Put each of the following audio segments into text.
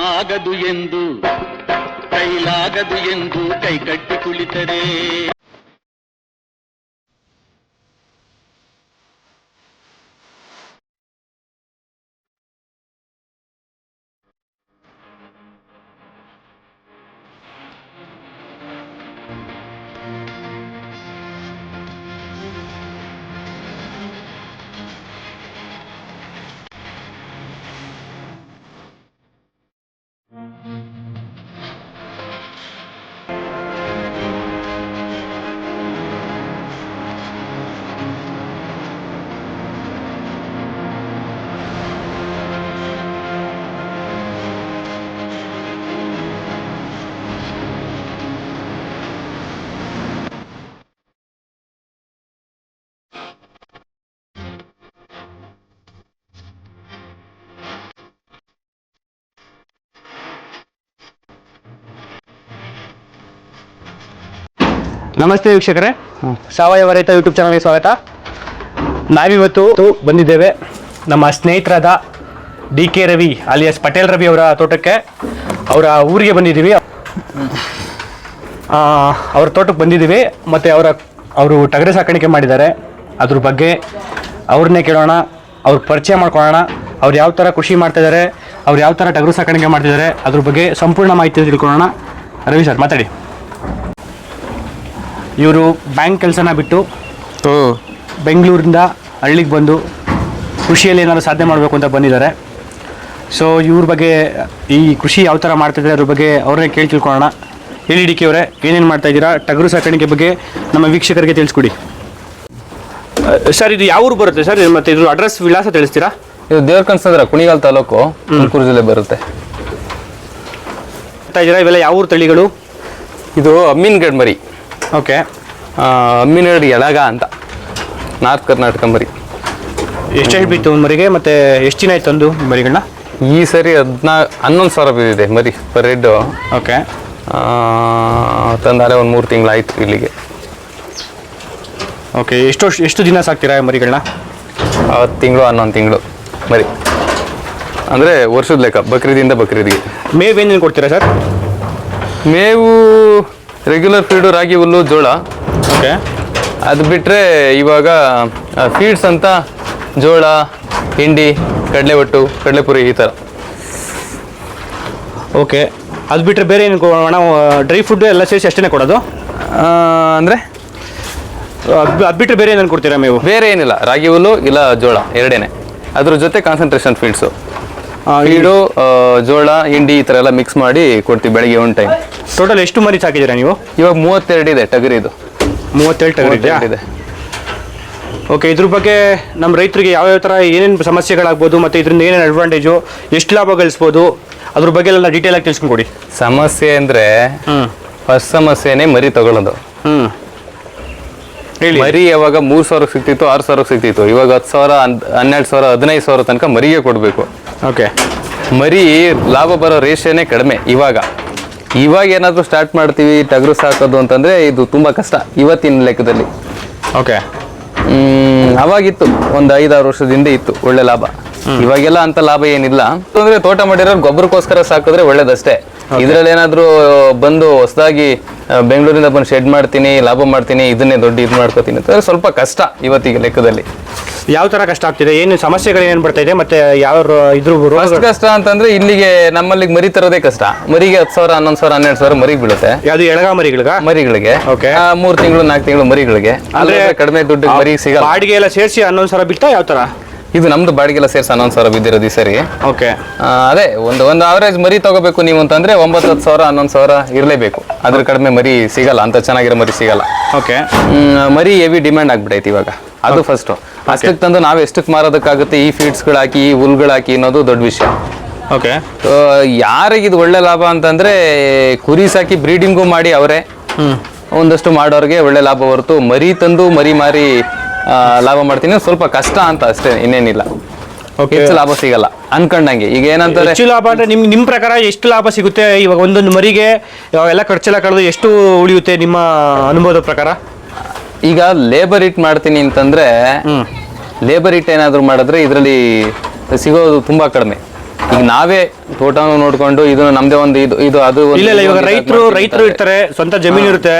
ಆಗದು ಎಂದು ಕೈಲಾಗದು ಎಂದು ಕೈಕಟ್ಟಿ ಕುಳಿತರೆ. ನಮಸ್ತೆ ವೀಕ್ಷಕರೇ. ಸಾವಯವ ರೈತ ಯೂಟ್ಯೂಬ್ ಚಾನಲ್ಗೆ ಸ್ವಾಗತ. ನಾವಿವತ್ತು ಬಂದಿದ್ದೇವೆ ನಮ್ಮ ಸ್ನೇಹಿತರಾದ D K Ravi alias Patel Ravi ಅವರ ತೋಟಕ್ಕೆ. ಅವರ ಊರಿಗೆ ಬಂದಿದ್ದೀವಿ. ಅವ್ರ ತೋಟಕ್ಕೆ ಬಂದಿದ್ದೀವಿ. ಮತ್ತು ಅವರ ಅವರು ಟಗರೆ ಸಾಕಾಣಿಕೆ ಮಾಡಿದ್ದಾರೆ. ಅದ್ರ ಬಗ್ಗೆ ಅವ್ರನ್ನೇ ಕೇಳೋಣ ಅವ್ರ ಪರಿಚಯ ಮಾಡ್ಕೊಳ್ಳೋಣ. ಅವ್ರು ಯಾವ ಥರ ಕೃಷಿ ಮಾಡ್ತಿದ್ದಾರೆ ಅವ್ರು ಯಾವ ಥರ ಟಗರು ಸಾಕಾಣಿಕೆ ಮಾಡ್ತಿದ್ದಾರೆ ಅದ್ರ ಬಗ್ಗೆ ಸಂಪೂರ್ಣ ಮಾಹಿತಿ ತಿಳ್ಕೊಳ್ಳೋಣ. ರವಿ ಸರ್ ಮಾತಾಡಿ. ಇವರು ಬ್ಯಾಂಕ್ ಕೆಲಸನ ಬಿಟ್ಟು ಬೆಂಗಳೂರಿಂದ ಹಳ್ಳಿಗೆ ಬಂದು ಕೃಷಿಯಲ್ಲಿ ಏನಾದ್ರು ಸಾಧನೆ ಮಾಡಬೇಕು ಅಂತ ಬಂದಿದ್ದಾರೆ. ಸೊ ಇವ್ರ ಬಗ್ಗೆ ಈ ಕೃಷಿ ಯಾವ ಥರ ಮಾಡ್ತಿದ್ದಾರೆ ಅದ್ರ ಬಗ್ಗೆ ಅವ್ರನ್ನೇ ಕೇಳಿ ತಿಳ್ಕೊಳ್ಳೋಣ. ಹೇಳಿ ಡಿ ಕೆ ಅವರೇ ಏನೇನು ಮಾಡ್ತಾ ಇದ್ದೀರಾ? ಟಗರು ಸಾಕಾಣಿಕೆ ಬಗ್ಗೆ ನಮ್ಮ ವೀಕ್ಷಕರಿಗೆ ತಿಳಿಸ್ಕೊಡಿ. ಸರ್ ಇದು ಯಾವ ಊರು ಬರುತ್ತೆ ಸರ್? ಮತ್ತೆ ಇದ್ರ ಅಡ್ರೆಸ್ ವಿಳಾಸ ತಿಳಿಸ್ತೀರಾ? ಇದು ದೇವರಕನ್ಸಂದ್ರ ಕುಣಿಗಾಲ್ ತಾಲೂಕು ತುಮಕೂರು ಜಿಲ್ಲೆ ಬರುತ್ತೆ. ಮಾಡ್ತಾ ಇದ್ದೀರಾ? ಇವೆಲ್ಲ ಯಾವ ಊರು ತಳಿಗಳು? ಇದು ಅಮ್ಮಿನಗಡ್ ಮರಿ ಓಕೆ. ಅಮ್ಮಿನಡ್ ಎಳಗ ಅಂತ. ನಾರ್ತ್ ಕರ್ನಾಟಕ ಮರಿ. ಎಷ್ಟು ಹೇಳಿ ಬಿತ್ತು ಒಂದು ಮರಿಗೆ? ಮತ್ತೆ ಎಷ್ಟು ದಿನ ಆಯ್ತು ಒಂದು ಮರಿಗಳನ್ನ? ಈ ಸರಿ ಹದಿನಾ ಹನ್ನೊಂದು ಸಾವಿರ ಬಿದ್ದಿದೆ ಮರಿ ಪರ್ ರೆಡ್ಡು ಓಕೆ. ತಂದಾರೆ ಒಂದು ಮೂರು ತಿಂಗಳಾಯ್ತು ಇಲ್ಲಿಗೆ. ಓಕೆ ಎಷ್ಟು ವರ್ಷ- ಎಷ್ಟು ದಿನ ಸಾಕ್ತೀರಾ ಮರಿಗಳನ್ನ? ಹತ್ತು ತಿಂಗಳು ಹನ್ನೊಂದು ತಿಂಗಳು ಮರಿ. ಅಂದರೆ ವರ್ಷದ ಲೆಕ್ಕ ಬಕ್ರೀದಿಂದ ಬಕ್ರೀದ್ಗೆ. ಮೇವು ಏನೇನು ಕೊಡ್ತೀರಾ ಸರ್? ಮೇವು ರೆಗ್ಯುಲರ್ ಫೀಡು ರಾಗಿ ಹುಲ್ಲು ಜೋಳ. ಓಕೆ ಅದು ಬಿಟ್ಟರೆ ಇವಾಗ ಫೀಡ್ಸ್ ಅಂತ ಜೋಳ ಹಿಂಡಿ ಕಡಲೆ ಒಟ್ಟು ಕಡಲೆಪುರಿ ಈ ಥರ ಓಕೆ ಅದು ಬಿಟ್ಟರೆ ಬೇರೆ ಏನು ನಾವು ಡ್ರೈ ಫುಡ್ ಎಲ್ಲ ಸೇರಿಸಿ ಅಷ್ಟೇ ಕೊಡೋದು? ಅಂದರೆ? ಅದು ಬಿಟ್ಟರೆ ಬೇರೆ ಏನೇನು ಕೊಡ್ತೀರಾ ನೀವು? ಬೇರೆ ಏನಿಲ್ಲ. ರಾಗಿ ಹುಲ್ಲು ಇಲ್ಲ ಜೋಳ ಎರಡೇನೆ. ಅದ್ರ ಜೊತೆ ಕಾನ್ಸಂಟ್ರೇಷನ್ ಫೀಡ್ಸು ಈಡು ಜೋಳ ಹಿಂಡಿ ಈ ಥರ ಎಲ್ಲ ಮಿಕ್ಸ್ ಮಾಡಿ ಕೊಡ್ತೀವಿ ಬೆಳಗ್ಗೆ ಒನ್ ಟೈಮ್ ಟೋಟಲ್ ಎಷ್ಟು ಮರಿ ಸಾಕಿದ್ದೀರಾ ನೀವು? ಇವಾಗ ಮೂವತ್ತೆರಡು ಇದೆ ಟಗರಿದು. ಇದು ಟಗರ್ ಇದೆಯಾ ಮೂವತ್ತೆರಡು ಇದೆ. ಓಕೆ ಇದ್ರ ಬಗ್ಗೆ ನಮ್ಮ ರೈತರಿಗೆ ಯಾವ್ಯಾವ ಥರ ಏನೇನು ಸಮಸ್ಯೆಗಳಾಗ್ಬೋದು ಮತ್ತು ಇದರಿಂದ ಏನೇನು ಅಡ್ವಾಂಟೇಜು ಎಷ್ಟು ಲಾಭ ಗಳಿಸ್ಬೋದು ಅದ್ರ ಬಗ್ಗೆ ಎಲ್ಲ ಡೀಟೇಲ್ ಆಗಿ ತಿಳ್ಸ್ಕೊಂಡು ಕೊಡಿ. ಸಮಸ್ಯೆ ಅಂದರೆ ಫಸ್ಟ್ ಸಮಸ್ಯೆನೇ ಮರಿ ತಗೊಳ್ಳೋದು ಹ್ಞೂ ಹೇಳಿ. ಮರಿ ಯಾವಾಗ ಮೂರು ಸಾವಿರಕ್ಕೆ ಸಿಗ್ತಿತ್ತು ಆರು ಸಾವಿರಕ್ಕೆ ಸಿಗ್ತಿತ್ತು. ಇವಾಗ ಹತ್ತು ಸಾವಿರ ಹನ್- ಹನ್ನೆರಡು ಸಾವಿರ ಹದಿನೈದು ಸಾವಿರ ತನಕ ಮರಿಗೆ ಕೊಡಬೇಕು. ಓಕೆ ಮರಿ ಲಾಭ ಬರೋ ರೇಷನೇ ಕಡಿಮೆ ಇವಾಗ. ಇವಾಗ ಏನಾದರೂ ಸ್ಟಾರ್ಟ್ ಮಾಡ್ತೀವಿ ಟಗರು ಸಾಕೋದು ಅಂತಂದ್ರೆ ಇದು ತುಂಬಾ ಕಷ್ಟ ಇವತ್ತಿನ ಲೆಕ್ಕದಲ್ಲಿ. ಓಕೆ ಅವಾಗಿತ್ತು ಒಂದು ಐದಾರು ವರ್ಷದ ಹಿಂದೆ ಇತ್ತು ಒಳ್ಳೆ ಲಾಭ. ಇವಾಗೆಲ್ಲ ಅಂತ ಲಾಭ ಏನಿಲ್ಲ. ಅಂದ್ರೆ ತೋಟ ಮಾಡಿರೋರು ಗೊಬ್ಬರಕ್ಕೋಸ್ಕರ ಸಾಕಿದ್ರೆ ಒಳ್ಳೇದಷ್ಟೇ. ಇದ್ರಲ್ಲಿ ಏನಾದ್ರು ಬಂದು ಹೊಸದಾಗಿ ಬೆಂಗಳೂರಿಂದ ಬಂದು ಶೆಡ್ ಮಾಡ್ತೀನಿ ಲಾಭ ಮಾಡ್ತೀನಿ ಇದನ್ನೇ ದೊಡ್ಡ ಇದು ಮಾಡ್ಕೋತೀನಿ ಅಂತಂದ್ರೆ ಸ್ವಲ್ಪ ಕಷ್ಟ ಇವತ್ತಿಗೆ ಲೆಕ್ಕದಲ್ಲಿ. ಯಾವ ತರ ಕಷ್ಟ ಆಗ್ತಿದೆ? ಏನು ಸಮಸ್ಯೆಗಳು ಏನ್ ಬರ್ತಾ ಇದೆ? ಮತ್ತೆ ಯಾವ ಇದ್ರು ಫಸ್ಟ್ ಕಷ್ಟ ಅಂತಂದ್ರೆ ಇಲ್ಲಿಗೆ ನಮ್ಮಲ್ಲಿ ಮರಿ ತರೋದೇ ಕಷ್ಟ. ಮರಿಗೆ ಹತ್ತು ಸಾವಿರ ಹನ್ನೊಂದು ಸಾವಿರ ಹನ್ನೆರಡು ಸಾವಿರ ಮರಿಗೆ ಬೀಳುತ್ತೆ. ಯಾವ್ದು ಎಳಗ ಮರಿಗಳಿಗ? ಮರಿಗಳಿಗೆ. ಓಕೆ ಆ, ಮೂರ್ ತಿಂಗಳು ನಾಲ್ಕು ತಿಂಗಳು ಮರಿಗಳಿಗೆ. ಅಂದ್ರೆ ಕಡಿಮೆ ದುಡ್ಡು ಮರಿ ಸಿಗಲ್ಲ. ಬಾಡಿಗೆ ಎಲ್ಲ ಸೇರಿಸಿ ಹನ್ನೊಂದು ಸಾವಿರ ಬಿಡ್ತಾ ಯಾವ ತರ? ಇದು ನಮ್ದು ಬಾಡಿಗೆಲ್ಲ ಸೇರ್ಸಿ ಹನ್ನೊಂದು ಸಾವಿರ ಬಿದ್ದಿರೋದು ಈ ಸರಿ. ಓಕೆ ಆ, ಅದೇ ಒಂದು ಒಂದು ಆವರೇಜ್ ಮರಿ ತಗೋಬೇಕು ನೀವು ಅಂತಂದ್ರೆ ಒಂಬತ್ತು ಹತ್ತು ಸಾವಿರ ಹನ್ನೊಂದು ಸಾವಿರ ಇರಲೇಬೇಕು. ಅದ್ರ ಕಡಿಮೆ ಮರಿ ಸಿಗಲ್ಲ ಅಂತ ಚೆನ್ನಾಗಿರೋ ಮರಿ ಸಿಗಲ್ಲ. ಓಕೆ ಮರಿ ಹೆವಿ ಡಿಮ್ಯಾಂಡ್ ಆಗ್ಬಿಟ್ಟೈತೆ ಇವಾಗ. ಅದು ಫಸ್ಟ್ ಅಷ್ಟಕ್ಕೆ ತಂದು ನಾವು ಎಷ್ಟಕ್ಕೆ ಮಾರೋದಕ್ಕಾಗುತ್ತೆ ಈ ಫೀಡ್ಸ್ಗಳು ಹಾಕಿ ಈ ಹುಲ್ಗಳು ಹಾಕಿ ಅನ್ನೋದು ದೊಡ್ಡ ವಿಷಯ. ಓಕೆ ಯಾರಿಗೆ ಇದು ಒಳ್ಳೆ ಲಾಭ ಅಂತಂದ್ರೆ ಕುರಿ ಸಾಕಿ ಬ್ರೀಡಿಂಗು ಮಾಡಿ ಅವರೇ. ಒಂದಷ್ಟು ಮಾಡೋರಿಗೆ ಒಳ್ಳೆ ಲಾಭ ಹೊರತು ಮರಿ ತಂದು ಮರಿ ಮಾರಿ ಲಾಭ ಮಾಡ್ತೀನಿ ಸ್ವಲ್ಪ ಕಷ್ಟ ಅಂತ ಅಷ್ಟೇ ಇನ್ನೇನಿಲ್ಲ. ಓಕೆ ಹೆಚ್ಚು ಲಾಭ ಸಿಗಲ್ಲ ಅನ್ಕೊಂಡಂಗೆ. ಈಗ ಏನಂತಾರೆ ಹೆಚ್ಚು ಲಾಭ ಅಂದ್ರೆ ನಿಮ್ ನಿಮ್ಮ ಪ್ರಕಾರ ಎಷ್ಟು ಲಾಭ ಸಿಗುತ್ತೆ? ಇವಾಗ ಒಂದೊಂದು ಮರಿಗೆ ಎಲ್ಲ ಖರ್ಚೆಲ್ಲ ಕಳೆದು ಎಷ್ಟು ಉಳಿಯುತ್ತೆ ನಿಮ್ಮ ಅನುಭವದ ಪ್ರಕಾರ? ಈಗ ಲೇಬರ್ ಇಟ್ ಮಾಡ್ತೀನಿ ಅಂತಂದ್ರೆ. ಲೇಬರ್ ಇಟ್ ಏನಾದರೂ ಮಾಡಿದ್ರೆ ಇದರಲ್ಲಿ ಸಿಗೋದು ತುಂಬಾ ಕಡಿಮೆ. ಈಗ ನಾವೇ ತೋಟ ನೋಡ್ಕೊಂಡು ಇದು ನಮ್ದೇ ಒಂದು ಇದು ಇದು ಅದು ಇಲ್ಲ ಇಲ್ಲ ಇವಾಗ ರೈತರು ರೈತರು ಇರ್ತಾರೆ ಸ್ವಂತ ಜಮೀನು ಇರುತ್ತೆ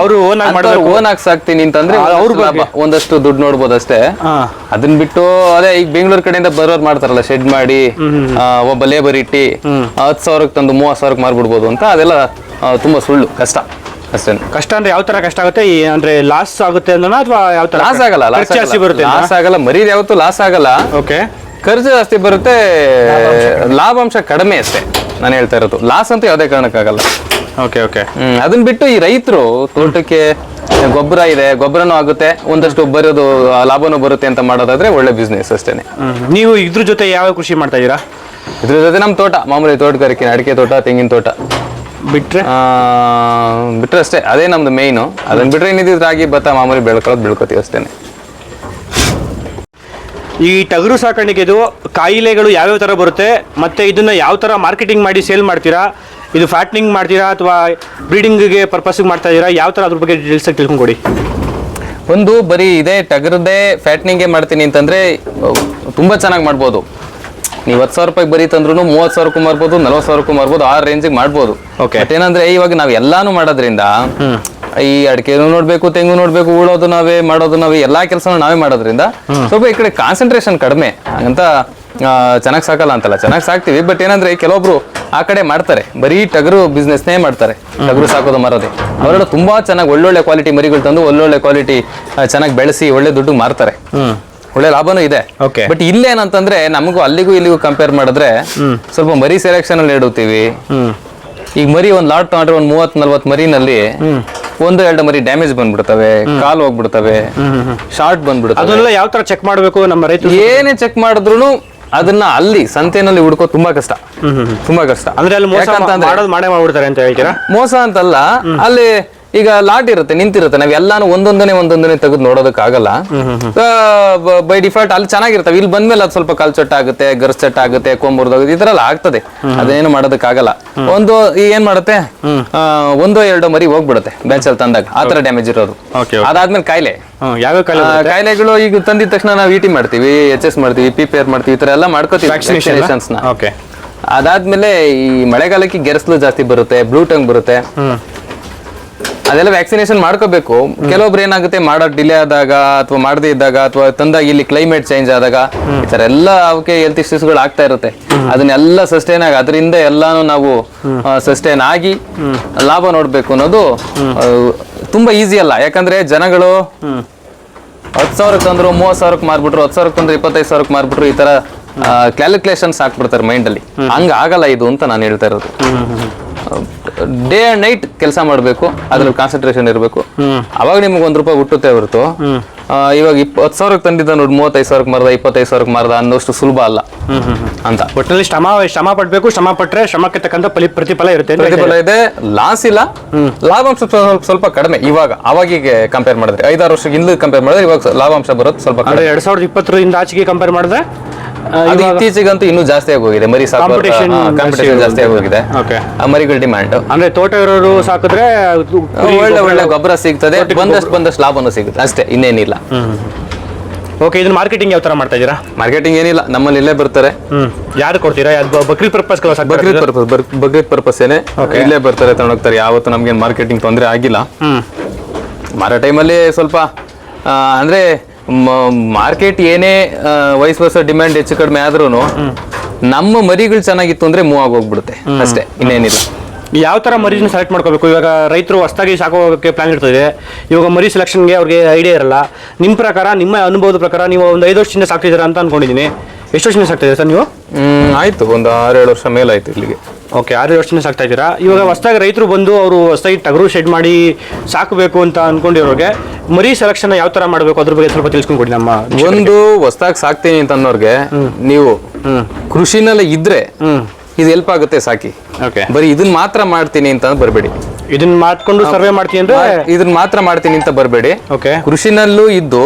ಅವರು ಓನ್ ಆಗಿ ಮಾಡಬೇಕು. ಓನ್ ಆಗಿ ಸಾಕ್ತೀನಿ ಅಂತಂದ್ರೆ ಅವ್ರ ಒಂದಷ್ಟು ಲಾಭ, ಬಗ್ಗೆ. ಒಂದಷ್ಟು ದುಡ್ಡು ನೋಡ್ಬೋದು ಅಷ್ಟೇ. ಅದನ್ನ ಬಿಟ್ಟು ಅದೇ ಈಗ ಬೆಂಗಳೂರು ಕಡೆಯಿಂದ ಬರೋರು ಮಾಡ್ತಾರಲ್ಲ ಶೆಡ್ ಮಾಡಿ ಒಬ್ಬ ಲೇಬರ್ ಇಟ್ಟಿ ಹತ್ತು ಸಾವಿರಕ್ಕೆ ತಂದು ಮೂವತ್ತು ಸಾವಿರಕ್ಕೆ ಮಾರ್ಬಿಡ್ಬೋದು ಅಂತ ಅದೆಲ್ಲ ತುಂಬಾ ಸುಳ್ಳು ಕಷ್ಟ. ಅಷ್ಟೇ ಕಷ್ಟ ಅಂದ್ರೆ ಯಾವ ತರ ಕಷ್ಟ ಆಗುತ್ತೆ? ಈ ಅಂದ್ರೆ ಲಾಸ್ ಆಗುತ್ತೆ ಅನ್ನೋಣ ಅಥವಾ ಯಾವ ತರ ಲಾಸ್ ಆಗಲ್ಲ ಖರ್ಚು ಜಾಸ್ತಿ ಬರುತ್ತೆ ಲಾಸ್ ಆಗಲ್ಲ ಮರೀದ್ ಯಾವತ್ತು ಲಾಸ್ ಆಗಲ್ಲ. ಓಕೆ ಖರ್ಚು ಜಾಸ್ತಿ ಬರುತ್ತೆ ಲಾಭಾಂಶ ಕಡಿಮೆ. ಅಷ್ಟೇ ನಾನು ಹೇಳ್ತಾ ಇರೋದು. ಲಾಸ್ ಅಂತ ಯಾವುದೇ ಕಾರಣಕ್ಕಾಗಲ್ಲ ಓಕೆ ಓಕೆ ಅದನ್ನ ಬಿಟ್ಟು ಈ ರೈತರು ತೋಟಕ್ಕೆ ಗೊಬ್ಬರ ಇದೆ ಗೊಬ್ಬರನೂ ಆಗುತ್ತೆ. ಒಂದಷ್ಟು ಬರೋದು ಲಾಭನೂ ಬರುತ್ತೆ ಅಂತ ಮಾಡೋದಾದ್ರೆ ಒಳ್ಳೆ ಬಿಸ್ನೆಸ್ ಅಷ್ಟೇನೆ. ನೀವು ಇದ್ರ ಜೊತೆ ಯಾವ ಕೃಷಿ ಮಾಡ್ತಾ ಇದ್ದೀರಾ? ಇದ್ರ ಜೊತೆ ನಮ್ಮ ತೋಟ ಮಾಮೂಲಿ ತೋಟಗಾರಿಕೆ ಅಡಿಕೆ ತೋಟ ತೆಂಗಿನ ತೋಟ. ಬಿಟ್ರೆ? ಆ, ಬಿಟ್ರೆ ಅಷ್ಟೇ ಅದೇ ನಮ್ದು ಮೇಯ್ನು ಅದನ್ನ ಬಿಟ್ರೆ ಇನ್ನಿದ್ದು ರಾಗಿ ಭತ್ತ ಮಾಮೂಲಿ ಬೆಳ್ಕೊಳ್ಳೋದು ಬೆಳ್ಕೊತೀವಿ ಅಷ್ಟೇ. ಈ ಟಗರು ಸಾಕಾಣಿಕೆದು ಕಾಯಿಲೆಗಳು ಯಾವ್ಯಾವ ಥರ ಬರುತ್ತೆ ಮತ್ತು ಇದನ್ನು ಯಾವ ಥರ ಮಾರ್ಕೆಟಿಂಗ್ ಮಾಡಿ ಸೇಲ್ ಮಾಡ್ತೀರಾ ಇದು ಫ್ಯಾಟ್ನಿಂಗ್ ಮಾಡ್ತೀರಾ ಅಥವಾ ಬ್ರೀಡಿಂಗ್ಗೆ ಪರ್ಪಸ್ಗೆ ಮಾಡ್ತಾ ಇದ್ದೀರಾ ಯಾವ ಥರ ಅದ್ರ ಬಗ್ಗೆ ಡೀಟೇಲ್ಸ್ ತಿಳ್ಕೊಂಕೊಡಿ ಒಂದು ಬರೀ ಇದೇ ಟಗರದೇ ಫ್ಯಾಟ್ನಿಂಗೇ ಮಾಡ್ತೀನಿ ಅಂತಂದರೆ ತುಂಬಾ ಚೆನ್ನಾಗಿ ಮಾಡ್ಬೋದು. ನೀವು ಹತ್ತು ಸಾವಿರ ರೂಪಾಯಿ ಬರೀ ತಂದ್ರೂ ಮೂವತ್ತು ಸಾವಿರಕ್ಕೂ ಮಾರ್ಬೋದು ನಲ್ವತ್ತು ಸಾವಿರಕ್ಕೂ ಮಾರ್ಬೋದು ಆ ರೇಂಜಿಗೆ ಮಾಡ್ಬೋದು. ಓಕೆ ಬಟ್ ಏನಂದ್ರೆ ಇವಾಗ ನಾವು ಎಲ್ಲಾನು ಮಾಡೋದ್ರಿಂದ ಈ ಅಡಿಕೆನೂ ನೋಡ್ಬೇಕು ತೆಂಗು ನೋಡ್ಬೇಕು ಉಳೋದು ನಾವೇ ಮಾಡೋದು ನಾವೇ ಎಲ್ಲಾ ಕೆಲಸನೂ ನಾವೇ ಮಾಡೋದ್ರಿಂದ ಸ್ವಲ್ಪ ಈ ಕಡೆ ಕಾನ್ಸಂಟ್ರೇಷನ್ ಕಡಿಮೆ. ಅಂತ ಚೆನ್ನಾಗಿ ಸಾಕಲ್ಲ ಅಂತಲ್ಲ ಚೆನ್ನಾಗಿ ಸಾಕ್ತಿವಿ. ಬಟ್ ಏನಂದ್ರೆ ಕೆಲವೊಬ್ರು ಆ ಕಡೆ ಮಾಡ್ತಾರೆ. ಬರೀ ಟಗರು ಬಿಸ್ನೆಸ್ನೇ ಮಾಡ್ತಾರೆ. ಟಗರು ಸಾಕೋದು ಮಾರೋದೆ. ಅವರೆಲ್ಲ ತುಂಬಾ ಚೆನ್ನಾಗಿ ಒಳ್ಳೊಳ್ಳೆ ಕ್ವಾಲಿಟಿ ಮರಿಗಳು ತಂದು ಒಳ್ಳೊಳ್ಳೆ ಕ್ವಾಲಿಟಿ ಚೆನ್ನಾಗಿ ಬೆಳೆಸಿ ಒಳ್ಳೆ ದುಡ್ಡು ಮಾರ್ತಾರೆ. ಒಳ್ಳೆ ಲಾಭನೂ ಇದೆ. ಓಕೆ ಬಟ್ ಇಲ್ಲೇನಂತಂದ್ರೆ ನಮಗೂ ಅಲ್ಲಿಗೂ ಇಲ್ಲಿಗೂ ಕಂಪೇರ್ ಮಾಡಿದ್ರೆ ಸ್ವಲ್ಪ ಮರಿ ಸೆಲೆಕ್ಷನ್ ಅಲ್ಲಿ ಇಡುತ್ತೀವಿ. ಈಗ ಮರಿ ಒಂದ್ ಲಾಟ್ ತಗೊಂಡ್ರೆ ಒಂದ್ ಮೂವತ್ ನಲ್ವತ್ ಮರಿನಲ್ಲಿ ಒಂದು ಎರಡು ಮರಿ ಡ್ಯಾಮೇಜ್ ಬಂದ್ಬಿಡ್ತವೆ ಕಾಲ್ ಹೋಗ್ಬಿಡ್ತವೆ ಶಾರ್ಟ್ ಬಂದ್ಬಿಡ್ತವೆ. ಅದನ್ನೆಲ್ಲ ಯಾವ ತರ ಚೆಕ್ ಮಾಡಬೇಕು ನಮ್ಮ ರೈತರು? ಏನೇ ಚೆಕ್ ಮಾಡಿದ್ರು ಅದನ್ನ ಅಲ್ಲಿ ಸಂತೆನಲ್ಲಿ ಹುಡ್ಕೋ ತುಂಬಾ ಕಷ್ಟ. ತುಂಬಾ ಕಷ್ಟ. ಅಂದ್ರೆ ಅಲ್ಲಿ ಮೋಸ ಮಾಡೋದು ಮಾಡೇ ಮಾಡ್ಬಿಡ್ತಾರೆ ಅಂತ ಹೇಳ್ತೀರಾ? ಮೋಸ ಅಂತಲ್ಲ ಅಲ್ಲಿ ಈಗ ಲಾಟ್ ಇರುತ್ತೆ ನಿಂತಿರುತ್ತೆ. ನಾವ್ ಎಲ್ಲಾನು ಒಂದೊಂದನೇ ಒಂದೊಂದನೇ ತೆಗೆದು ನೋಡೋದಕ್ಕಾಗಲ್ಲ. ಬೈ ಡಿಫಾಲ್ಟ್ ಅಲ್ಲಿ ಚೆನ್ನಾಗಿರ್ತವೆ ಇಲ್ಲಿ ಬಂದ್ಮೇಲೆ ಅದು ಸ್ವಲ್ಪ ಕಾಲ್ ಚಟ್ಟ ಆಗುತ್ತೆ ಗರ್ಸ್ ಚಟ್ಟ ಆಗುತ್ತೆ ಕೊಂಬುರ್ದೋಗುತ್ತೆ ಈ ತರ ಎಲ್ಲ ಆಗ್ತದೆ. ಅದೇನು ಮಾಡೋದಕ್ಕಾಗಲ್ಲ. ಒಂದು ಏನ್ ಮಾಡುತ್ತೆ? ಒಂದೋ ಎರಡೋ ಮರಿ ಹೋಗ್ಬಿಡುತ್ತೆ ಬ್ಯಾಚ್ ಅಲ್ಲಿ ತಂದಾಗ. ಆ ತರ ಡ್ಯಾಮೇಜ್ ಇರೋದು. ಅದಾದ್ಮೇಲೆ ಕಾಯಿಲೆ. ಕಾಯಿಲೆಗಳು ಈಗ ತಂದಿದ ತಕ್ಷಣ ನಾವು ಇಟಿ ಮಾಡ್ತೀವಿ ಎಚ್ ಎಸ್ ಮಾಡ್ತೀವಿ ಪಿ ಪಿ ಆರ್ ಮಾಡ್ತೀವಿ ಈ ತರ ಎಲ್ಲ ಮಾಡ್ಕೋತೀವಿ ಅದಾದ್ಮೇಲೆ ಈ ಮಳೆಗಾಲಕ್ಕೆ ಗೆರಸ್ಲು ಜಾಸ್ತಿ ಬರುತ್ತೆ ಬ್ಲೂ ಟಂಗ್ ಬರುತ್ತೆ. ಅದೆಲ್ಲ ವ್ಯಾಕ್ಸಿನೇಷನ್ ಮಾಡ್ಕೋಬೇಕು. ಕೆಲವೊಬ್ರು ಏನಾಗುತ್ತೆ, ಮಾಡೋ ಡಿಲೇ ಆದಾಗ ಅಥವಾ ಮಾಡದೇ ಇದ್ದಾಗ ಅಥವಾ ತಂದಾಗ ಇಲ್ಲಿ ಕ್ಲೈಮೇಟ್ ಚೇಂಜ್ ಆದಾಗ ಈ ತರ ಎಲ್ಲ ಅವಕ್ಕೆ ಹೆಲ್ತ್ ಇಶ್ಯೂಸ್ಗಳು ಆಗ್ತಾ ಇರುತ್ತೆ. ಅದನ್ನೆಲ್ಲ ಸಸ್ಟೈನ್ ಆಗಿ, ಅದರಿಂದ ಎಲ್ಲಾನು ನಾವು ಸಸ್ಟೈನ್ ಆಗಿ ಲಾಭ ನೋಡ್ಬೇಕು ಅನ್ನೋದು ತುಂಬಾ ಈಸಿ ಅಲ್ಲ. ಯಾಕಂದ್ರೆ ಜನಗಳು ಹತ್ತು ಸಾವಿರಕ್ಕೆ ತಂದ್ರು, ಮೂವತ್ತು ಸಾವಿರಕ್ಕೆ ಮಾರ್ಬಿಟ್ರು, ಹತ್ತು ಸಾವಿರಕ್ಕೆ ತಂದ್ರೆ, ಇಪ್ಪತ್ತೈದು ಸಾವಿರಕ್ಕೆ ಮಾರ್ಬಿಟ್ರು, ಈ ತರ ಕ್ಯಾಲ್ಕುಲೇಷನ್ಸ್ ಹಾಕ್ಬಿಡ್ತಾರೆ ಮೈಂಡಲ್ಲಿ ಹಂಗ ಆಗಲ್ಲ ಇದು ಅಂತ ನಾನು ಹೇಳ್ತಾ ಇರೋದು. ಡೇ ಅಂಡ್ ನೈಟ್ ಕೆಲಸ ಮಾಡಬೇಕು ಅದ್ರಲ್ಲಿ ಕಾನ್ಸಂಟ್ರೇಷನ್ ಇರಬೇಕು. ಅವಾಗ ನಿಮ್ಗೆ ಒಂದ್ ರೂಪಾಯಿ ಹುಟ್ಟುತ್ತೆ ಹೊರತು ಇವಾಗ ಇಪ್ಪತ್ತು ಸಾವಿರಕ್ಕೆ ತಂದಿದ್ದ ನೋಡಿ ಮೂವತ್ತೈದು ಸಾವಿರಕ್ಕೆ ಮಾರ್ದ ಇಪ್ಪತ್ತೈದು ಸಾವಿರಕ್ಕೆ ಮಾರ್ದ ಅನ್ನೋಷ್ಟು ಸುಲಭ ಅಲ್ಲ. ಅಂತ. ಒಟ್ಟಿನಲ್ಲಿ ಶ್ರಮ ಶ್ರಮ ಪಡ್ಬೇಕು ಶ್ರಮ ಪಟ್ರೆ ಶ್ರಮಕ್ಕೆ ತಕ್ಕಂತ ಫಲಿ ಪ್ರತಿಫಲ ಇರುತ್ತೆ ಪ್ರತಿಫಲ ಇದೆ. ಲಾಸ್ ಇಲ್ಲ. ಲಾಭಾಂಶ ಸ್ವಲ್ಪ ಸ್ವಲ್ಪ ಕಡಿಮೆ. ಇವಾಗ ಅವಾಗಿಗೆ ಕಂಪೇರ್ ಮಾಡಿದ್ರೆ ಐದಾರು ವರ್ಷಕ್ಕೆ ಹಿಂದೆ ಕಂಪೇರ್ ಮಾಡಿದ್ರೆ ಇವಾಗ ಲಾಭಾಂಶ ಬರೋದು ಸ್ವಲ್ಪ ಎರಡ್ ಸಾವಿರದ ಇಪ್ಪತ್ತರಿಂದ ಆಚೆಗೆ ಕಂಪೇರ್ ಮಾಡಿದ್ರೆ ಅದು ಇತ್ತೀಚೆಗಂತೂ ಇನ್ನೂ ಜಾಸ್ತಿ ಆಗಿ ಹೋಗಿದೆ ಮರಿ ಕಾಂಪಿಟೇಷನ್ ಕಾಂಪಿಟೇಷನ್ ಜಾಸ್ತಿ ಆಗಿ ಹೋಗಿದೆ Okay. ಆ ಮರಿಗಳ ಡಿಮ್ಯಾಂಡ್ ಅಂದ್ರೆ ತೋಟ ಇರೋರು ಸಾಕಿದ್ರೆ ಒಳ್ಳೆ ಒಳ್ಳೆ ಗೊಬ್ಬರ ಸಿಗ್ತದೆ. ಬಂದಷ್ಟು ಬಂದಷ್ಟು ಲಾಭನೂ ಸಿಗುತ್ತೆ. ಅಷ್ಟೇ ಇನ್ನೇನಿಲ್ಲ. ಓಕೆ ಇದನ್ನ ಮಾರ್ಕೆಟಿಂಗ್ ಯಾವ ತರ ಮಾಡ್ತಾ ಇದ್ದೀರಾ? ಮಾರ್ಕೆಟಿಂಗ್ ಏನಿಲ್ಲ. ನಮ್ಮಲ್ಲಿ ಇಲ್ಲೇ ಬರ್ತಾರೆ. ಯಾರು ಕೊಡ್ತೀರಾ? Bakrid purpose Bakrid purpose Bakri purpose ಏನೇ. ಇಲ್ಲೇ ಬರ್ತಾರೆ ತಗೊಂಡೋಗ್ತಾರೆ. ಯಾವತ್ತು ನಮ್ಗೆ ಮಾರ್ಕೆಟಿಂಗ್ ತೊಂದರೆ ಆಗಿಲ್ಲ. ಮಾರೋ ಟೈಮಲ್ಲಿ ಸ್ವಲ್ಪ ಅಂದ್ರೆ ಮಾರ್ಕೆಟ್ ಏನೇ ವಯಸ್ ವರ್ಷ ಡಿಮ್ಯಾಂಡ್ ಹೆಚ್ಚು ಕಡಿಮೆ ಆದ್ರೂ ನಮ್ಮ ಮರಿಗಳು ಚೆನ್ನಾಗಿತ್ತು ಅಂದ್ರೆ ಮೂವ್ ಆಗಿ ಹೋಗ್ಬಿಡುತ್ತೆ ಅಷ್ಟೇ ಇನ್ನೇನಿಲ್ಲ. ಯಾವ ತರ ಮರಿನ ಸೆಲೆಕ್ಟ್ ಮಾಡ್ಕೋಬೇಕು? ಇವಾಗ ರೈತರು ಹೊಸದಾಗಿ ಸಾಕೋಕೆ ಪ್ಲಾನ್ ಇರ್ತದೆ ಇವಾಗ ಮರಿ ಸೆಲೆಕ್ಷನ್ಗೆ ಅವ್ರಿಗೆ ಐಡಿಯಾ ಇರಲ್ಲ. ನಿಮ್ಮ ಪ್ರಕಾರ ನಿಮ್ಮ ಅನುಭವದ ಪ್ರಕಾರ ನೀವು ಒಂದು ಐದು ವರ್ಷದಿಂದ ಸಾಕ್ತಿದ್ದೀರಾ ಅಂತ ಅನ್ಕೊಂಡಿದ್ದೀನಿ. ಎಷ್ಟು ವರ್ಷದಿಂದ ಸಾಕ್ತಿದ್ದೀರಾ ಸರ್ ನೀವು? ಆಯ್ತು ಒಂದು ಆರೇಳು ವರ್ಷ ಆಯ್ತು ಇಲ್ಲಿಗೆ. ಓಕೆ ಆರು ಯೋಚನೆ ಸಾಕ್ತಾ ಇದ್ದೀರಾ? ಇವಾಗ ಹೊಸದಾಗಿ ರೈತರು ಬಂದು ಅವರು ಹೊಸದಾಗಿ ಟಗರು ಶೆಡ್ ಮಾಡಿ ಸಾಕಬೇಕು ಅಂತ ಅನ್ಕೊಂಡಿರೋರಿಗೆ ಮರಿ ಸೆಲೆಕ್ಷನ್ ಯಾವ ತರ ಮಾಡಬೇಕು? ಅದ್ರ ಬಗ್ಗೆ ಸ್ವಲ್ಪ ತಿಳ್ಸ್ಕೊಂಡು ಕೊಡಿ ನಮ್ಮ ಒಂದು ಹೊಸದಾಗಿ ಸಾಕ್ತೀನಿ ಅಂತ ಅನ್ನೋರ್ಗೆ ನೀವು ಕೃಷಿನಲ್ಲೇ ಇದ್ರೆ ಇದು ಹೆಲ್ಪ್ ಆಗುತ್ತೆ ಸಾಕಿ. ಓಕೆ ಬರೀ ಇದನ್ನ ಮಾತ್ರ ಮಾಡ್ತೀನಿ ಅಂತ ಬರಬೇಡಿ. ಇದನ್ನ ಮಾಡ್ಕೊಂಡು ಸರ್ವೆ ಮಾಡ್ತೀನಿ ಅಂದ್ರೆ ಇದನ್ನ ಮಾತ್ರ ಮಾಡ್ತೀನಿ ಅಂತ ಬರಬೇಡಿ. ಓಕೆ ಕೃಷಿನಲ್ಲೂ ಇದ್ದು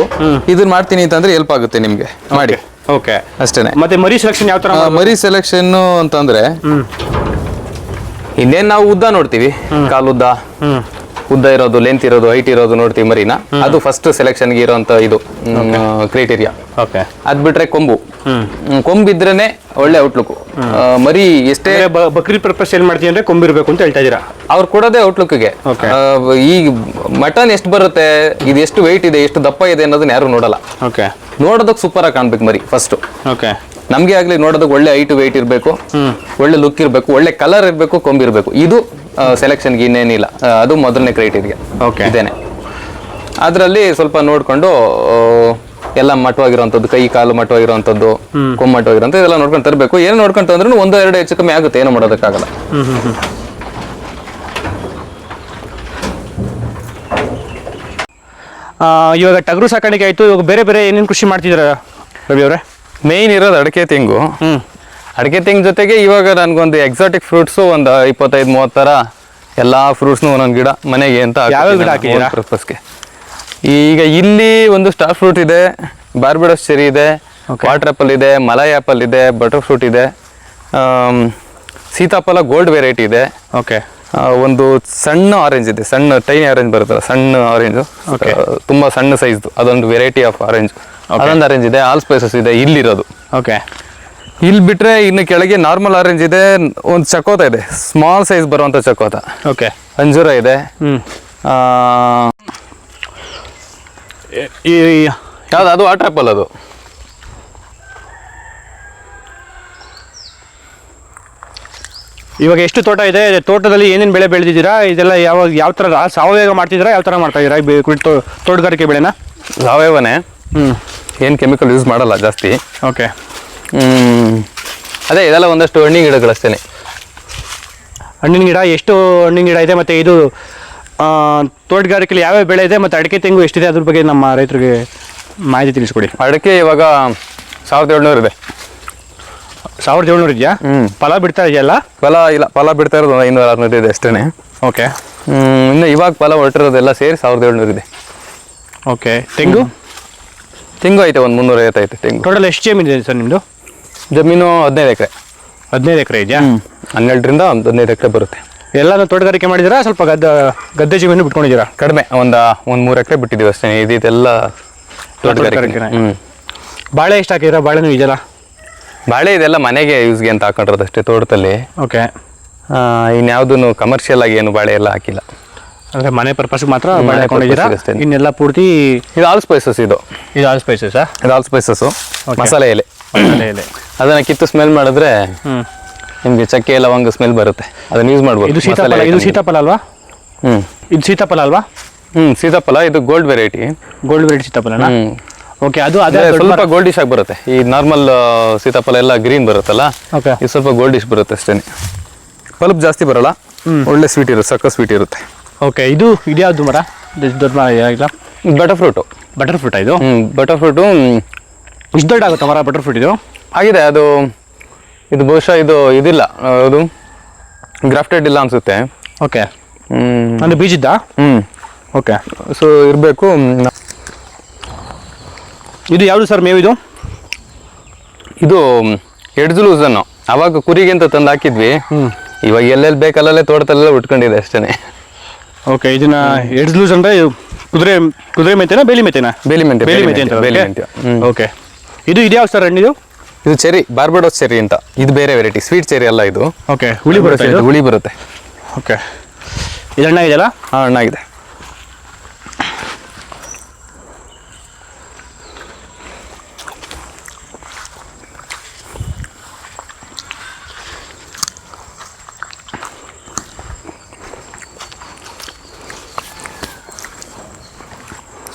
ಇದನ್ನ ಮಾಡ್ತೀನಿ ಅಂತಂದ್ರೆ ಹೆಲ್ಪ್ ಆಗುತ್ತೆ ನಿಮ್ಗೆ. ಮಾಡಿ. ಓಕೆ ಅಷ್ಟೇನೆ. ಮತ್ತೆ ಮರಿ ಸೆಲೆಕ್ಷನ್ ಯಾವ ತರ ಮರಿ ಸೆಲೆಕ್ಷನ್ ಅಂತಂದ್ರೆ ಇನ್ನೇನ್ ನಾವು ಉದ್ದ ನೋಡ್ತೀವಿ. ಕಾಲು ಉದ್ದ. ಉದ್ದ ಇರೋದು ಲೆಂತ್ ಇರೋದು ಹೈಟ್ ಇರೋದು ನೋಡ್ತೀವಿ ಮರಿನ. ಅದು ಫಸ್ಟ್ ಸೆಲೆಕ್ಷನ್ಗೆ ಇರೋಂಥ ಇದು ಕ್ರೈಟೀರಿಯಾ ಓಕೆ ಅದ್ ಬಿಟ್ರೆ ಕೊಂಬು. ಕೊಂಬಿದ್ರೇನೆ ಒಳ್ಳೆ ಔಟ್ಲುಕ್ ಮರಿ ಎಷ್ಟೇ ಬಕ್ರಿ ಪರ್ಪಸ್ ಏನ್ ಮಾಡ್ತೀವಿ ಅಂದ್ರೆ ಕೊಂಬಿರ್ಬೇಕು ಅಂತ ಹೇಳ್ತಾ ಇದೀರಾ ಅವ್ರು ಕೊಡೋದೇ ಔಟ್ಲುಕ್ಗೆ ಗೆ. ಈಗ ಮಟನ್ ಎಷ್ಟು ಬರುತ್ತೆ ಇದು ಎಷ್ಟು ವೆಯ್ಟ್ ಇದೆ ಎಷ್ಟು ದಪ್ಪ ಇದೆ ಅನ್ನೋದನ್ನ ಯಾರು ನೋಡಲ್ಲ. ಓಕೆ ನೋಡೋದಕ್ಕೆ ಸೂಪರ್ ಆಗಿ ಕಾಣ್ಬೇಕು ಮರಿ ಫಸ್ಟ್ ಓಕೆ ನಮ್ಗೆ ಆಗ್ಲಿ ನೋಡೋದಕ್ಕೆ ಒಳ್ಳೆ ಹೈಟ್ ವೆಯ್ಟ್ ಇರಬೇಕು ಒಳ್ಳೆ ಲುಕ್ ಇರಬೇಕು ಒಳ್ಳೆ ಕಲರ್ ಇರಬೇಕು ಕೊಂಬಿರ್ಬೇಕು ಇದು ಸೆಲೆಕ್ಷನ್ಗೆ ಇನ್ನೇನಿಲ್ಲ. ಅದು ಮೊದಲನೇ ಕ್ರೈಟೀರಿಯಾ ಓಕೆ ಇದೇನೆ. ಅದರಲ್ಲಿ ಸ್ವಲ್ಪ ನೋಡ್ಕೊಂಡು ಎಲ್ಲ ಮಟ್ಟವಾಗಿರೋಂಥದ್ದು ಕೈ ಕಾಲು ಮಟ್ಟವಾಗಿರೋಂಥದ್ದು ಕೊಂಬು ಮಟ್ಟವಾಗಿರೋಂಥದ್ದು ಇದೆಲ್ಲ ನೋಡ್ಕೊಂಡು ತರಬೇಕು. ಏನು ನೋಡ್ಕೊಂಡು ತಂದ್ರೂ ಒಂದು ಎರಡು ಹೆಚ್ಚು ಕಮ್ಮಿ ಆಗುತ್ತೆ ಏನು ಮಾಡೋದಕ್ಕಾಗಲ್ಲ. ಇವಾಗ ಟಗರು ಸಾಕಾಣಿಕೆ ಆಯ್ತು. ಇವಾಗ ಬೇರೆ ಬೇರೆ ಏನೇನು ಕೃಷಿ ಮಾಡ್ತಿದ್ದೀರಾ ರವಿ ಅವರೇ? ಮೇಯ್ನ್ ಇರೋದು ಅಡಿಕೆ ತೆಂಗು. ಅಡಿಕೆ ತೆಂಗು ಜೊತೆಗೆ ಇವಾಗ ನನಗೊಂದು ಎಕ್ಸಾಟಿಕ್ ಫ್ರೂಟ್ಸು ಒಂದು ಇಪ್ಪತ್ತೈದು ಮೂವತ್ತು ಥರ ಎಲ್ಲ ಫ್ರೂಟ್ಸ್ನು ಒಂದೊಂದು ಗಿಡ ಮನೆಗೆ ಅಂತ ಗಿಡ ಹಾಕಿದ್ದೀರಾ? ಪರ್ಪಸ್ಗೆ ಈಗ ಇಲ್ಲಿ ಒಂದು ಸ್ಟಾರ್ ಫ್ರೂಟ್ ಇದೆ ಬಾರ್ಬಿಡೋಸ್ ಚೆರಿ ಇದೆ ವಾಟರ್ ಆಪಲ್ ಇದೆ ಮಲೈ ಆಪಲ್ ಇದೆ ಬಟರ್ ಫ್ರೂಟ್ ಇದೆ ಆಮ್, ಸೀತಾಫಲ ಗೋಲ್ಡ್ ವೆರೈಟಿ ಇದೆ. ಓಕೆ ಒಂದು ಸಣ್ಣ ಆರೆಂಜ್ ಇದೆ ಸಣ್ಣ ಟೈನಿ ಆರೆಂಜ್ ಬರುತ್ತಲ್ಲ ಸಣ್ಣ ಆರೆಂಜ್ ತುಂಬಾ ಸಣ್ಣ ಸೈಜ್ದು ಅದೊಂದು ವೆರೈಟಿ ಆಫ್ ಆರೆಂಜ್ ಅದೊಂದು ಅರೇಂಜ್ ಇದೆ ಆಲ್ ಸ್ಪೈಸಸ್ ಇದೆ ಇಲ್ಲಿರೋದು. ಓಕೆ ಇಲ್ಲಿ ಬಿಟ್ಟರೆ ಇನ್ನು ಕೆಳಗೆ ನಾರ್ಮಲ್ ಆರೆಂಜ್ ಇದೆ ಒಂದು ಚಕೋತ ಇದೆ ಸ್ಮಾಲ್ ಸೈಜ್ ಬರುವಂಥ ಚಕೋತ ಓಕೆ ಅಂಜೂರ ಇದೆ. ಈ ಯಾವ್ದು ಅದು ವಾಟರ್ ಆ್ಯಪಲ್ ಅದು? ಇವಾಗ ಎಷ್ಟು ತೋಟ ಇದೆ? ತೋಟದಲ್ಲಿ ಏನೇನು ಬೆಳೆ ಬೆಳೆದಿದ್ದೀರಾ? ಇದೆಲ್ಲ ಯಾವ ಯಾವ ಥರ ಸಾವಯವ ಮಾಡ್ತಿದ್ದೀರಾ? ಯಾವ ಥರ ಮಾಡ್ತಾ ಇದ್ದೀರಾ? ತೋಟಗಾರಿಕೆ ಬೆಳೆನ? ಸಾವಯವನೇ. ಹ್ಮ್. ಏನು ಕೆಮಿಕಲ್ ಯೂಸ್ ಮಾಡಲ್ಲ ಜಾಸ್ತಿ. ಓಕೆ. ಅದೇ ಇದೆಲ್ಲ ಒಂದಷ್ಟು ಹಣ್ಣಿನ ಗಿಡಗಳಷ್ಟೇ ಹಣ್ಣಿನ ಗಿಡ ಎಷ್ಟು ಹಣ್ಣಿನ ಗಿಡ ಇದೆ ಮತ್ತು ಇದು ತೋಟಗಾರಿಕೆಯಲ್ಲಿ ಯಾವ್ಯಾವ ಬೆಳೆ ಇದೆ ಮತ್ತು ಅಡಿಕೆ ತೆಂಗು ಎಷ್ಟಿದೆ ಅದ್ರ ಬಗ್ಗೆ ನಮ್ಮ ರೈತರಿಗೆ ಮಾಹಿತಿ ತಿಳಿಸ್ಕೊಡಿ. ಅಡಿಕೆ ಇವಾಗ ಸಾವಿರದ ಏಳ್ನೂರು ಇದೆ. ಸಾವಿರದ ಏಳ್ನೂರು ಇದೆಯಾ? ಹ್ಞೂ ಫಲ ಬಿಡ್ತಾ ಇದೆಯಲ್ಲ? ಫಲ ಇಲ್ಲ ಫಲ ಬಿಡ್ತಾ ಇರೋದು ಐನೂರು ಆರುನೂರು ಇದೆ ಅಷ್ಟೇ ಓಕೆ ಇನ್ನು ಇವಾಗ ಫಲ ಹೊರಟಿರೋದೆಲ್ಲ ಸೇರಿ ಸಾವಿರದ ಏಳ್ನೂರು ಇದೆ. ಓಕೆ ತೆಂಗು? ತೆಂಗು ಐತೆ ಒಂದು ಮುನ್ನೂರ ಐತೆ ತೆಂಗು. ಟೋಟಲ್ ಎಷ್ಟು ಜಮೀನು ಇದೆ ಸರ್ ನಿಮ್ಮದು ಜಮೀನು ಹದಿನೈದು ಎಕರೆ. ಹದಿನೈದು ಎಕರೆ ಇದೆಯಾ? ಹನ್ನೆರಡರಿಂದ ಒಂದು ಹದಿನೈದು ಎಕರೆ ಬರುತ್ತೆ. ಎಲ್ಲಾನು ತೋಟಗಾರಿಕೆ ಮಾಡಿದ್ದೀರಾ ಸ್ವಲ್ಪ ಗದ್ದೆ ಗದ್ದೆ ಜಮೀನು ಬಿಟ್ಕೊಂಡಿದ್ದೀರಾ? ಕಡಿಮೆ ಒಂದು ಒಂದು ಮೂರು ಎಕರೆ ಬಿಟ್ಟಿದ್ದೀವಿ ಅಷ್ಟೇ ಇದೆಲ್ಲ ತೋಟಗಾರಿಕೆ. ಹ್ಞೂ ಬಾಳೆ ಎಷ್ಟು ಹಾಕಿದ್ದೀರಾ? ಬಾಳೆನೂ ಇದೆಯಲ್ಲ? ಬಾಳೆ ಇದೆಲ್ಲ ಮನೆಗೆ ಯೂಸ್ಗೆ ಅಂತ ಹಾಕೊಂಡಿರೋದು ಅಷ್ಟೇ ತೋಟದಲ್ಲಿ. ಓಕೆ ಇನ್ಯಾವುದೂ ಕಮರ್ಷಿಯಲ್ ಆಗಿ ಏನು ಬಾಳೆ ಎಲ್ಲ ಹಾಕಿಲ್ಲ. ಅಂದರೆ ಮನೆ ಪರ್ಪಸ್ಗೆ ಮಾತ್ರ ಬಾಳೆ ಹಾಕೊಂಡಿದ್ದೀರಾ? ಇನ್ನೆಲ್ಲ ಪೂರ್ತಿ ಇದು ಆಲ್ ಸ್ಪೈಸಸ್ ಇದು. ಇದು ಆಲ್ ಸ್ಪೈಸಸ್ ಇದು ಆಲ್ ಸ್ಪೈಸಸ್. ಮಸಾಲೆ ಎಲೆ. ಎಲೆ. ಅದನ್ನ ಕಿತ್ತು ಸ್ಮೆಲ್ ಮಾಡಿದ್ರೆ ಹ್ಮ್. ನಿಮಗೆ ಚಕ್ಕೆ ಲವಂಗ ಸ್ಮೆಲ್ ಬರುತ್ತೆ. ಅದನ್ನ ಯೂಸ್ ಮಾಡ್ಬೋದು. ಇದು ಸೀತಾಫಲ ಇದು item. ಸೀತಾಫಲ ಅಲ್ವಾ? ಹ್ಮ್. ಇದು ಸೀತಾಫಲ ಅಲ್ವಾ? ಹ್ಮ್ ಸೀತಾಫಲ ಇದು ಗೋಲ್ಡ್ ವೆರೈಟಿ ಗೋಲ್ಡ್ ವೆರೈಟಿ ಸೀತಾಫಲನಾ? ಹ್ಮ್. ಓಕೆ ಅದು ಅದೇ ಅದೇ ಸ್ವಲ್ಪ. ಗೋಲ್ಡಿಶ್ ಆಗಿ ಬರುತ್ತೆ. ಈ ನಾರ್ಮಲ್ ಸೀತಾಫಲ ಎಲ್ಲ ಗ್ರೀನ್ ಬರುತ್ತಲ್ಲ ಓಕೆ ಇದು ಸ್ವಲ್ಪ ಗೋಲ್ಡಿಶ್ ಬರುತ್ತೆ ಅಷ್ಟೇನೆ. ಪಲ್ಪ್ ಜಾಸ್ತಿ ಬರಲ್ಲ. ಒಳ್ಳೆ ಸ್ವೀಟ್ ಇರುತ್ತೆ ಸಕ್ಕ ಸ್ವೀಟ್ ಇರುತ್ತೆ. ಓಕೆ ಇದು ಇದ್ಯಾವುದು ಮರ? ಇದು ದೊಡ್ಡ ಮರ ಇಲ್ಲ ಬಟರ್ ಫ್ರೂಟು ಬಟರ್ ಫ್ರೂಟ್ ಇದು? ಬಟರ್ ಫ್ರೂಟು ಇಷ್ಟು ದೊಡ್ಡ ಆಗುತ್ತಾ ಮರ ಬಟರ್ ಫ್ರೂಟ್ ಇದು? ಆಗಿದೆ ಅದು ಇದು ಬಹುಶಃ ಇದು ಇದಿಲ್ಲ ಅದು ಗ್ರಾಫ್ಟೆಡ್ ಇಲ್ಲ ಅನಿಸುತ್ತೆ. ಓಕೆ. ಅಂದರೆ ಅಂದ್ರೆ ಬೀಜಿದ್ದ? ಹ್ಞೂ ಓಕೆ. ಸೊ ಇರಬೇಕು. ಇದು ಯಾವುದು ಸರ್ ಮೇವು ಇದು? ಇದು ಎಡ್ಜು ಲೂಸನ್ನು ಅವಾಗ ಕುರಿಗೆ ಅಂತ ತಂದು ಹಾಕಿದ್ವಿ. ಇವಾಗ ಎಲ್ಲೆಲ್ಲಿ ಬೇಕಲ್ಲೇ ತೋಟದಲ್ಲೆಲ್ಲ ಉಟ್ಕೊಂಡಿದೆ ಅಷ್ಟೇನೆ. ಓಕೆ ಇದನ್ನ ಎಡ್ಸ್ ಲೂಸ್ ಅಂದ್ರೆ ಇದು ಕುದುರೆ ಕುದುರೆ ಮೇತೆನಾ ಬೇಲಿ ಮೇತೆನಾ? ಬೇಲಿ ಮೆಂತೆ ಬೇಲಿ ಮೆಂತೆ ಅಂತ ಬೇಲಿ ಮೆಂತೆ ಓಕೆ ಇದು ಇದ್ಯಾವ ಸರ್ ಹಣ್ಣು ಇದು ಇದು ಚೆರಿ ಬಾರ್ಬಡೋಸ್ ಚೆರಿ ಅಂತ. ಇದು ಬೇರೆ ವೆರೈಟಿ ಸ್ವೀಟ್ ಚೆರಿ ಅಲ್ಲ ಇದು. ಓಕೆ ಹುಳಿ ಬರುತ್ತೆ ಇದು? ಹುಳಿ ಬರುತ್ತೆ. ಓಕೆ ಇದು ಹಣ್ಣಾಗಿದೆಯಲ್ಲ ಇದೆಯಲ್ಲ? ಹಾ ಹಣ್ಣಾಗಿದೆ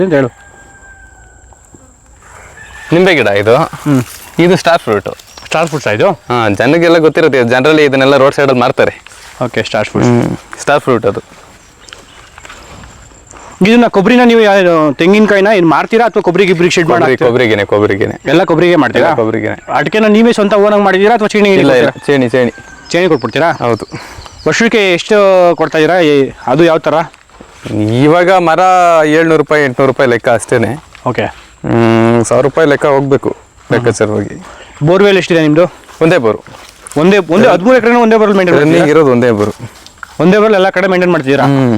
ಅಂತ ಹೇಳು. ನಿಂಬೆ ಗಿಡ ಇದು? ಇದು ಸ್ಟಾರ್ ಫ್ರೂಟ್ ಸ್ಟಾರ್ ಫ್ರೂಟ್ ಇದು? ಹಾ ಜನಕ್ಕೆಲ್ಲ ಗೊತ್ತಿರುತ್ತೆ ಜನರಲ್ಲಿ ಇದನ್ನೆಲ್ಲ ರೋಡ್ ಸೈಡಲ್ಲಿ ಮಾರ್ತಾರೆ. Okay star fruit star fruit ಅದು. ಇದನ್ನ ಕೊಬ್ಬರಿನ ನೀವು ತೆಂಗಿನಕಾಯಿನ ಇದು ಮಾಡ್ತೀರಾ ಅಥವಾ ಕೊಬ್ಬರಿ ಗಿಬ್ರಿ ಶೆಡ್ ಮಾಡಿ ಕೊಬ್ಬರಿ ಕೊಬ್ಬರಿಗೆನೆ ಕೊಬ್ಬರಿಗೆನೆ ಎಲ್ಲ ಕೊಬ್ಬರಿಗೆ ಮಾಡ್ತೀರಾ? ಕೊಬ್ಬರಿಗೆನೆ ಅಡಿಕೆನ ನೀವೇ ಸ್ವಂತ ಓನಾಗಿ ಮಾಡಿದ್ದೀರಾ ಅಥವಾ ಚೇಣಿ ಇಲ್ಲ ಇಲ್ಲ. ಚೇಣಿ ಚೇಣಿ. ಚೇಣಿ ಕೊಟ್ಬಿಡ್ತೀರಾ? ಹೌದು. ವರ್ಷಕ್ಕೆ ಎಷ್ಟು ಕೊಡ್ತಾ ಇದ್ದೀರಾ? ಅದು ಯಾವ ಥರ ಇವಾಗ ಮರ ಏಳ್ನೂರು ರೂಪಾಯಿ ಎಂಟ್ನೂರು ರೂಪಾಯಿ ಲೆಕ್ಕ ಅಷ್ಟೇನೆ. ಓಕೆ ಸಾವಿರ ರೂಪಾಯಿ ಲೆಕ್ಕ ಹೋಗ್ಬೇಕು ಲೆಕ್ಕಾಚಾರವಾಗಿ. ಬೋರ್ವೆಲ್ ಎಷ್ಟಿದೆ ನಿಮ್ಮದು ಒಂದೇ ಬೋರು. ಒಂದೇ ಒಂದೇ ಹದಿಮೂರು ಎಕರೆ ಒಂದೇ ಬರಲ್ ಮೇಂಟೈನ್ ರನ್ನಿಂಗ್ ಇರೋದು ಒಂದೇ ಬೋರು. ಒಂದೇ ಬರಲ್ ಎಲ್ಲ ಕಡೆ ಮೇಂಟೈನ್ ಮಾಡ್ತಿದ್ದೀರಾ ಹ್ಮ್.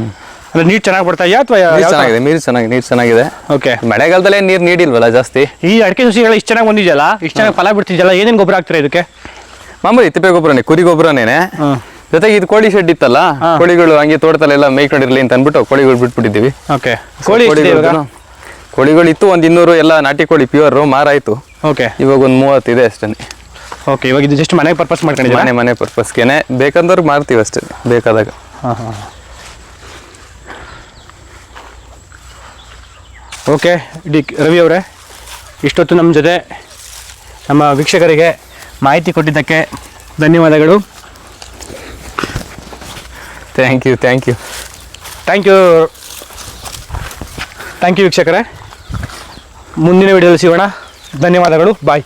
ಅಂದ್ರೆ ನೀರು ಚೆನ್ನಾಗಿ ಬರ್ತಾ ಇದೆಯಾ ಅಥವಾ ಚೆನ್ನಾಗಿದೆ ನೀರು ಚೆನ್ನಾಗಿದೆ ನೀರು ಚೆನ್ನಾಗಿದೆ. ಓಕೆ ಮಳೆಗಾಲದಲ್ಲೇ ನೀರು ನೀಡಿಲ್ವಲ್ಲ ಜಾಸ್ತಿ? ಈ ಅಡಿಕೆ ಸಸಿಗಳು ಇಷ್ಟು ಚೆನ್ನಾಗಿ ಬಂದಿದೆಯಲ್ಲ ಇಷ್ಟು ಚೆನ್ನಾಗಿ ಫಲ ಬಿಡ್ತಿದ್ಯಲ್ಲ ಏನೇನು ಗೊಬ್ಬರ ಹಾಕ್ತೀರಾ ಇದಕ್ಕೆ? ಮಾಮೂಲಿ ತಿಪ್ಪೆ ಗೊಬ್ಬರನೇ ಕುರಿ ಗೊಬ್ಬರನೇ ಜೊತೆಗೆ ಇದು ಕೋಳಿ ಶೆಡ್ ಇತ್ತಲ್ಲ ಕೋಳಿಗಳು ಹಂಗೆ ತೋಟದಲ್ಲೆಲ್ಲ ಮೇಯ್ಕೊಂಡಿರ್ಲಿ ಅಂತ ಅಂದ್ಬಿಟ್ಟು ಕೋಳಿಗಳು ಬಿಟ್ಬಿಟ್ಟಿದ್ದೀವಿ. ಓಕೆ. ಕೋಳಿ ಕೋಳಿಗಳು ಇತ್ತು ಒಂದು ಇನ್ನೂರು ಎಲ್ಲ ನಾಟಿ ಕೋಳಿ ಪ್ಯೂರ್ ಮಾರಾಯ್ತು ಓಕೆ. ಇವಾಗ ಒಂದು ಮೂವತ್ತಿದೆ ಅಷ್ಟೇ. ಓಕೆ ಇವಾಗ ಇದು ಜಸ್ಟ್ ಮನೆ ಪರ್ಪಸ್ ಮಾಡ್ಕೊಂಡಿದ್ದೀವಿ ಮನೆ ಮನೆ ಪರ್ಪಸ್ಗೆನೆ ಬೇಕಂದವ್ರಿಗೆ ಮಾರ್ತೀವಿ ಅಷ್ಟೇ ಬೇಕಾದಾಗ. ಹಾಂ ಹಾಂ ಓಕೆ ಡಿ ರವಿ ಅವರೇ ಇಷ್ಟೊತ್ತು ನಮ್ಮ ಜೊತೆ ನಮ್ಮ ವೀಕ್ಷಕರಿಗೆ ಮಾಹಿತಿ ಕೊಟ್ಟಿದ್ದಕ್ಕೆ ಧನ್ಯವಾದಗಳು. Thank you thank you thank you thank you ವೀಕ್ಷಕರೇ ಮುಂದಿನ ವಿಡಿಯೋದಲ್ಲಿ ಸಿಗೋಣ. ಧನ್ಯವಾದಗಳು. ಬಾಯ್